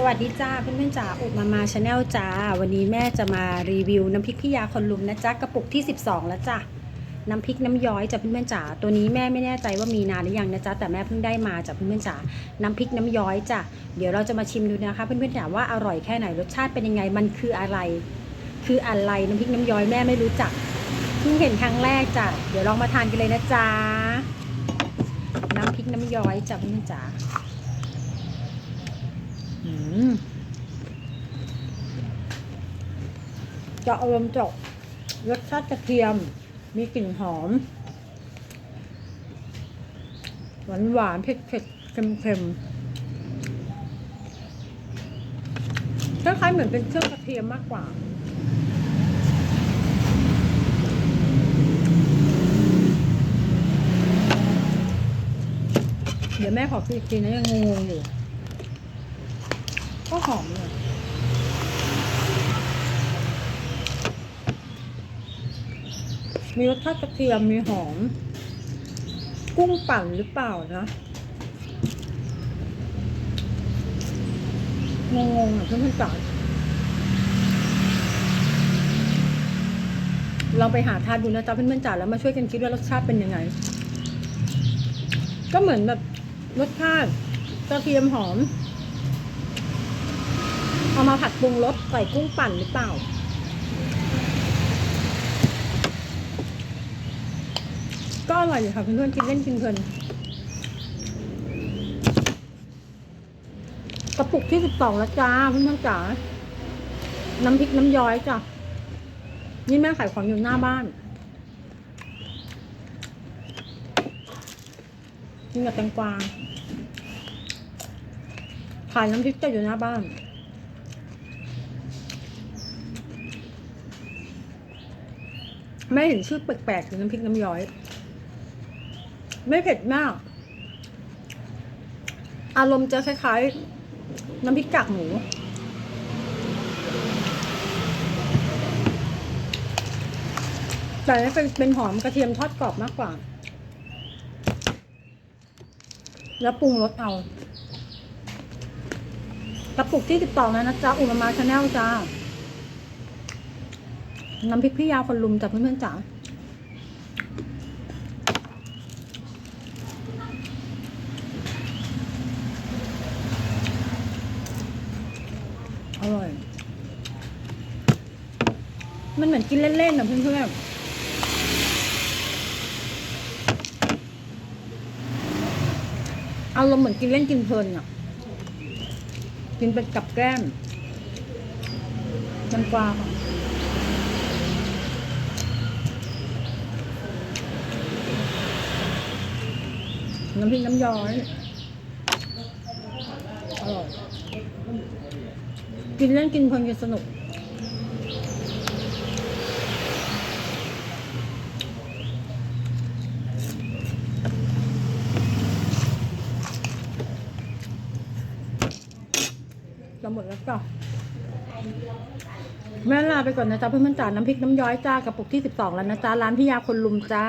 สวัสดีจ้าเพื่อนๆจ๋าอุบมามาชาแนลจ้า วันนี้แม่จะมารีวิวน้ำพริกพี่ยาคนลุมนะจ๊ะกระปุกที่ 12 แล้วจ้ะน้ำพริกน้ำย้อยจ้ะเพื่อนๆจ๋าตัวนี้แม่ไม่แน่ใจว่ามีนานหรือยังนะจ๊ะแต่แม่เพิ่งได้มาจากเพื่อนๆจ๋าน้ำพริกน้ำย้อยจ้ะเดี๋ยวเราจะมาชิมดูนะคะเพื่อนๆจ๋าว่าอร่อยแค่ไหนรสชาติเป็นยังไงมันคืออะไร คืออะไรน้ำพริกน้ำย้อยแม่ไม่รู้จักเพิ่งเห็นครั้งแรกจ้ะเดี๋ยวลองมาทานกันเลยนะจ๊ะน้ำพริกน้ำย้อยจ้ะเพื่อนๆจ๋าอืม จะอารมณ์จบรสชาติกระเทียม มีกลิ่นหอม หวานหวานๆเผ็ดเผ็ดเค็มเค็มคล้ายๆเหมือนเป็นเครื่องกระเทียมมากกว่าเดี๋ยวแม่ขอคิดอีกทีนะยังงงอยู่ ก็หอมเลยมีรสชาติกระเทียมมีหอม กุ้งปั่นหรือเปล่านะงงๆอะเพื่อนๆจ๋าเราไปหาทานดูนะจ๊ะเพื่อนๆจ๋าแล้วมาช่วยกันคิดว่ารสชาติเป็นยังไง ก็เหมือนแบบรสชาติกระเทียมหอม เอามาผัดปรุงรสใส่กุ้งปั่นหรือเปล่า ก็อร่อยอยู่ค่ะเพื่อนๆกินเล่นกินเพลินกระปุกที่สิบสองแล้วจ้าเพื่อนๆจ๋าน้ำพริกน้ำย้อยจ้ะนี่แม่ขายของอยู่หน้าบ้านกินกับแตงกวาขายน้ำพริกจะอยู่หน้าบ้าน แม่เห็นชื่อแปลกๆคือน้ำพริกน้ำย้อย ไม่เผ็ดมาก อารมณ์จะคล้ายๆ น้ำพริกกากหมู แต่นี่เป็นเป็นหอมกระเทียมทอดกรอบมากกว่า แล้วปรุงรสเอากระปุกที่ติดต่อแล้วนะจ๊ะอุมามาชาแนลจ้า น้ำพริกพี่ยาวคนลุมจากเพื่อนๆจ๋าอร่อย มันเหมือนกินเล่นๆนะเพื่อนๆเอาลมณ์เหมือนกินเล่นกินเพลินอะ กินเป็นกับแก้มมันกวาค่ะ น้ำพริกน้ำย้อยอร่อยกินเล่นกินเพลินกินสนุกจะหมดแล้วจ้ะแม่ลาไปก่อนนะจ๊ะเพื่อนๆจ๋าน้ำพริกน้ำย้อยจ้ากระปุกที่สิบสองแล้วนะจ๊ะร้านพี่ยาคนลุมจ้า